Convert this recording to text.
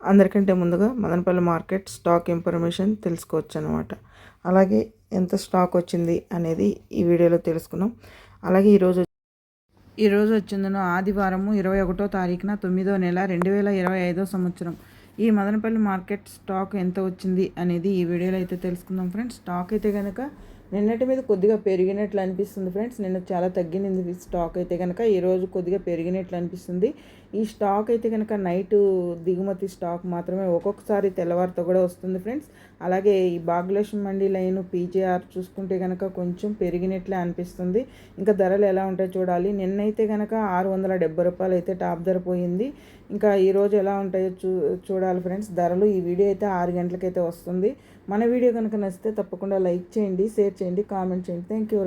అందరికంటే ముందుగా Madanapalle market stock information తెలుసుకోవచ్చు అనమాట అలాగే ఎంత స్టాక్ వచ్చింది అనేది ఈ వీడియోలో తెలుసుకున్నాం అలాగే ఈరోజు ఈరోజు వచ్చిందను ఆదివారము ఇరవై ఒకటో తారీఖున తొమ్మిదో నెల రెండు వేల ఇరవై ఐదో సంవత్సరం. ఈ మదనపల్లి మార్కెట్ స్టాక్ ఎంత వచ్చింది అనేది ఈ వీడియోలో అయితే తెలుసుకుందాం ఫ్రెండ్స్. స్టాక్ అయితే కనుక నిన్నటి మీద కొద్దిగా పెరిగినట్లు అనిపిస్తుంది ఫ్రెండ్స్. నిన్న చాలా తగ్గినది స్టాక్ అయితే కనుక ఈరోజు కొద్దిగా పెరిగినట్లు అనిపిస్తుంది. ఈ స్టాక్ అయితే కనుక నైట్ దిగుమతి స్టాక్ మాత్రమే ఒక్కొక్కసారి తెల్లవారితో కూడా వస్తుంది ఫ్రెండ్స్. అలాగే ఈ భాగ్యలక్ష్మి మండి లైన్ పీజేఆర్ చూసుకుంటే కనుక కొంచెం పెరిగినట్లే అనిపిస్తుంది. ఇంకా ధరలు ఎలా ఉంటాయో చూడాలి. నిన్నైతే కనుక ఆరు వందల డెబ్బై రూపాయలు అయితే టాప్ ధర పోయింది. ఇంకా ఈరోజు ఎలా ఉంటాయో చూ చూడాలి ఫ్రెండ్స్. ధరలు ఈ వీడియో అయితే ఆరు గంటలకైతే వస్తుంది. మన వీడియో కనుక నచ్చితే తప్పకుండా లైక్ చేయండి షేర్ చేయండి కామెంట్ చేయండి. Thank you